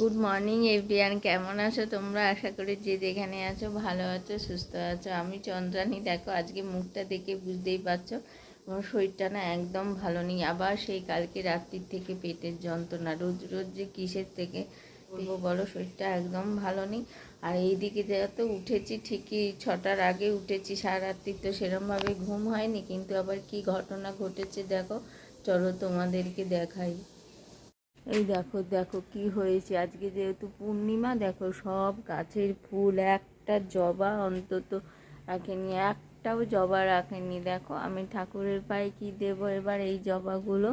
Good morning everyone কেমন আছো তোমরা? আশা করি যে যেখানে আছো ভালো আছো, সুস্থ আছো। আমি চন্দ্রানী। দেখো, আজকে মুখটা দেখে বুঝতেই পারছ, আমার শরীরটা না একদম ভালো নেই। আবার সেই কালকে রাত্রির থেকে পেটের যন্ত্রণা, রোজ রোজ যে কিসের থেকে বলব বলো, শরীরটা একদম ভালো নেই। আর এই দিকে তো উঠেছি, ঠিকই ছটার আগে উঠেছি, সারা রাত্রি তো সেরমভাবে ঘুম হয়নি, কিন্তু আবার কি ঘটনা ঘটেছে দেখো, চলো তোমাদেরকে দেখাই। এই দেখো দেখো কি হয়েছে। আজকে যেহেতু পূর্ণিমা, দেখো সব গাছের ফুল, একটা জবা অন্তত রাখেনি, একটাও জবা রাখেনি। দেখো আমি ঠাকুরের পায়ে কি দেব এবার এই জবাগুলো?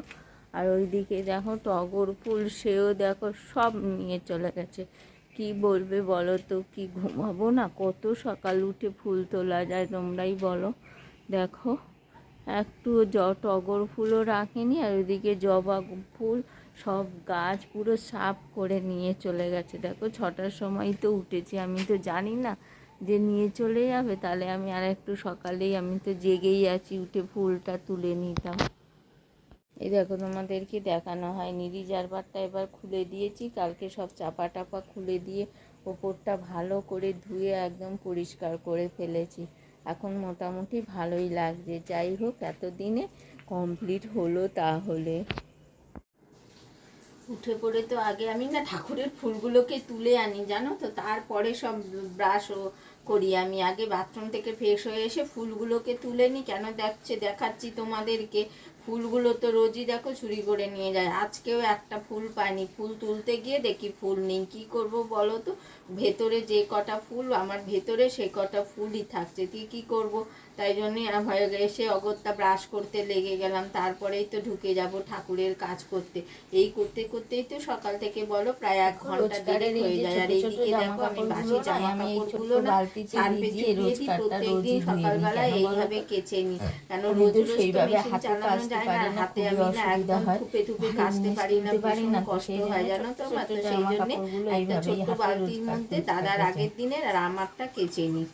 আর ওইদিকে দেখো টগর ফুল, সেও দেখো সব নিয়ে চলে গেছে। কি বলবে বলো তো, কি ঘুমাবো না? কত সকাল উঠে ফুল তোলা যায় তোমরাই বলো। দেখো, একটু জ, টগর ফুলও রাখেনি আর ওইদিকে জবা ফুল সব গাছ পুরো সাফ করে নিয়ে চলে গেছে। দেখো ছটার সময় তো উঠেছি, আমি তো জানি না যে নিয়ে চলে যাবে, তাহলে আমি আর একটু সকালেই আমি তো জেগেই আছি, উঠে ফুলটা তুলে নিতাম। এই দেখো তোমাদেরকে দেখানো হয় হয়নি, রিজার্ভারটা এবার খুলে দিয়েছি, কালকে সব চাপা টাপা খুলে দিয়ে ওপরটা ভালো করে ধুয়ে একদম পরিষ্কার করে ফেলেছি। এখন মোটামুটি ভালোই লাগছে, যাই হোক এতদিনে কমপ্লিট হলো তাহলে। উঠে পড়ে তো আগে আমি না ঠাকুরের ফুলগুলোকে তুলে আনি, জানো তো? তারপরে সব ব্রাশও করি আমি। আগে বাথরুম থেকে ফ্রেশ হয়ে এসে ফুলগুলোকে তুলে নিই কেন দেখছে? দেখাচ্ছি তোমাদেরকে। ফুলগুলো তো রোজই দেখো চুরি করে নিয়ে যায়। আজকেও একটা ফুল পাইনি। ফুল তুলতে গিয়ে দেখি ফুল নেই। কি করব বলো তো? ভেতরে যে কটা ফুল, আমার ভেতরে সে কটা ফুলই থাকছে। তুই কি করব? তাই জন্যে হয়ে এসে অগত্যা ব্রাশ করতে লেগে গেলাম। তারপরেই তো ঢুকে যাব ঠাকুরের কাজ করতে। এই করতে করতেই তো সকাল থেকে বলো প্রায় এক ঘণ্টা দেরি হয়ে যায়। আর এইদিকে দেখো আমি বাসি জামা কাপড়গুলো না সার্ফে দিই প্রত্যেকদিন সকালবেলা এইভাবে কেচে নিই। কেন রোজ রোজ মেশিন চালানো যায় না হাতে আমি না একদম থুপে থুপে কাচতে পারি না ভীষণ কষ্ট হয় জানো তো? আমার তো সেই জন্যে একটা ছোট্ট বালতির মধ্যে দাদার আগের দিনের আর আমারটা কেচে নিই।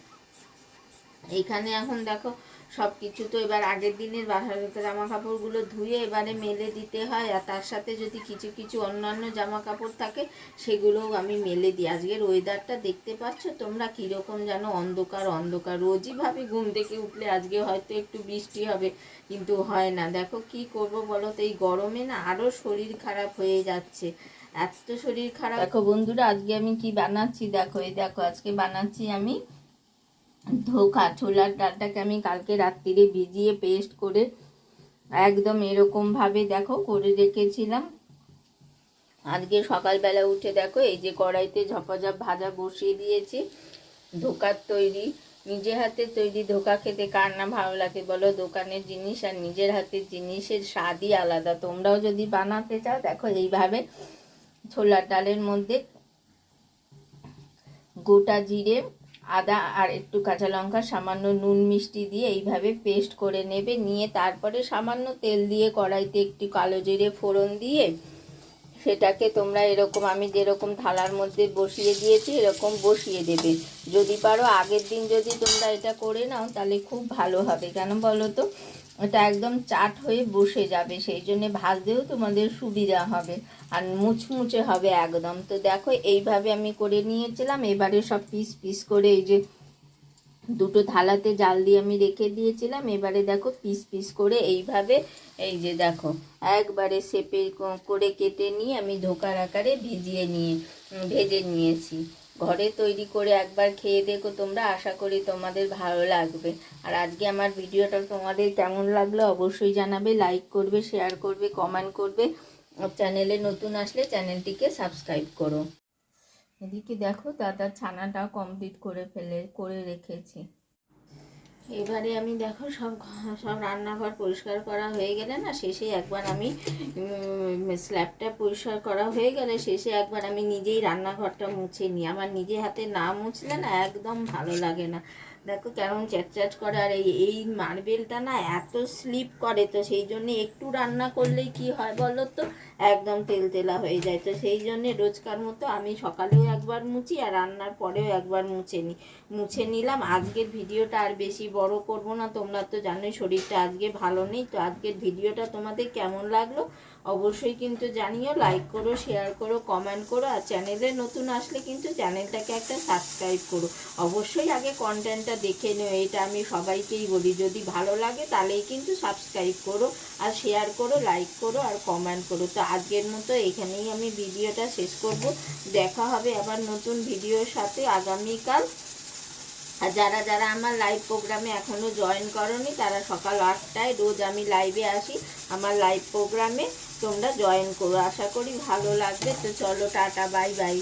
এইখানে এখন দেখো সব কিছু তো এবার আগের দিনের বাসার জামা কাপড়গুলো ধুয়ে এবারে মেলে দিতে হয়, আর তার সাথে যদি কিছু কিছু অন্যান্য জামা কাপড় থাকে, সেগুলোও আমি মেলে দিই। আজকের ওয়েদারটা দেখতে পাচ্ছ তোমরা কীরকম যেন অন্ধকার অন্ধকার। রোজই ভাবি ঘুম থেকে উঠলে আজকে হয়তো একটু বৃষ্টি হবে, কিন্তু হয় না। দেখো কি করব বলো তো, এই গরমে না আরও শরীর খারাপ হয়ে যাচ্ছে। এত শরীর খারাপ। দেখো বন্ধুরা, আজকে আমি কি বানাচ্ছি? দেখো, এই দেখো, আজকে বানাচ্ছি আমি ধোকা, ছোলার ডালটাকে আমি কালকে রাত্রিরে ভিজিয়ে পেস্ট করে একদম এরকমভাবে দেখো করে রেখেছিলাম। আজকে সকালবেলা উঠে দেখো এই যে কড়াইতে ঝপাঝপ ভাজা বসিয়ে দিয়েছি, ধোকার তৈরি, নিজে হাতে তৈরি ধোকা খেতে কার না ভালো লাগে বলো? দোকানের জিনিস আর নিজের হাতের জিনিসের স্বাদই আলাদা। তোমরাও যদি বানাতে চাও, দেখো এইভাবে ছোলার ডালের মধ্যে গোটা জিরে আদা আর একটু কাঁচা লঙ্কা, সামান্য নুন মিষ্টি দিয়ে এইভাবে পেস্ট করে নেবে। নিয়ে তারপরে সামান্য তেল দিয়ে কড়াইতে একটু কালো জিরে ফোড়ন দিয়ে সেটাকে তোমরা এরকম, আমি যেরকম থালার মধ্যে বসিয়ে দিয়েছি, এরকম বসিয়ে দেবে। যদি পারো আগের দিন যদি তোমরা এটা করে নাও, তাহলে খুব ভালো হবে। কেন বলো তো? এটা একদম চাট হয়ে বসে যাবে, সেই জন্য ভাজতেও তোমাদের সুবিধা হবে আর মুচমুচে হবে একদম। তো দেখো, এইভাবে আমি করে নিয়েছিলাম, এবারে সব পিস পিস করে এই যে দুটো থালাতে জাল দিয়ে আমি রেখে দিয়েছিলাম, এবারে দেখো পিস পিস করে এইভাবে, এই যে দেখো, একবারে সেপে করে কেটে নিয়ে আমি ধোকার আকারে ভিজিয়ে নিয়ে ভেজে নিয়েছি। ঘরে তৈরি করে একবার খেয়ে দেখো তোমরা। আশা করি তোমাদের ভালো লাগবে। আর আজকে আমার ভিডিওটা তোমাদের কেমন লাগল অবশ্যই জানাবে। লাইক করবে শেয়ার করবে কমেন্ট করবে। চ্যানেলে নতুন আসলে চ্যানেলটিকে সাবস্ক্রাইব করো। এদিকে দেখো দাদার ছানাটা কমপ্লিট করে ফেলে, করে রেখেছি। এবারে আমি দেখো সব সব রান্নাঘর পরিষ্কার করা হয়ে গেলে না শেষে একবার আমি স্ল্যাবটা পরিষ্কার করা হয়ে গেলে শেষে একবার আমি নিজেই রান্নাঘরটা মুছে নিই। আমার নিজে হাতে না মুছলে না একদম ভালো লাগে না। দেখো কেমন চ্যাট করে, আর এই এই মার্বেলটা না এত স্লিপ করে, তো সেই জন্য একটু রান্না করলেই কি হয় বলো তো? একদম তেল তেলা হয়ে যায়। তো সেই জন্যে রোজকার মতো আমি সকালেও একবার মুছি, আর রান্নার পরেও একবার মুছে নিই মুছে নিলাম। আজকের ভিডিওটা আর বেশি বড় করব না, তোমরা তো জানোই শরীরটা আজকে ভালো নেই। তো আজকের ভিডিওটা তোমাদের কেমন লাগল? অবশ্যই কিন্তু জানিও লাইক করো শেয়ার করো কমেন্ট করো, আর চ্যানেলে নতুন আসলে কিন্তু চ্যানেলটাকে একটা সাবস্ক্রাইব করো। অবশ্যই আগে কন্টেন্টটা দেখে নিও, এটা আমি সবাইকেই বলি। যদি ভালো লাগে তাহলেই কিন্তু সাবস্ক্রাইব করো, আর শেয়ার করো লাইক করো, আর কমেন্ট করো। তো আজকের মতো এখানেই আমি ভিডিওটা শেষ করব। দেখা হবে আবার নতুন ভিডিওর সাথে আগামীকাল। আর যারা যারা আমার লাইভ প্রোগ্রামে এখনও জয়েন করনি, তারা সকাল আটটায় রোজ আমি লাইভে আসি আমার লাইভ প্রোগ্রামে তোমরা জয়েন করো। আশা করি ভালো লাগবে। তো চলো টাটা বাই বাই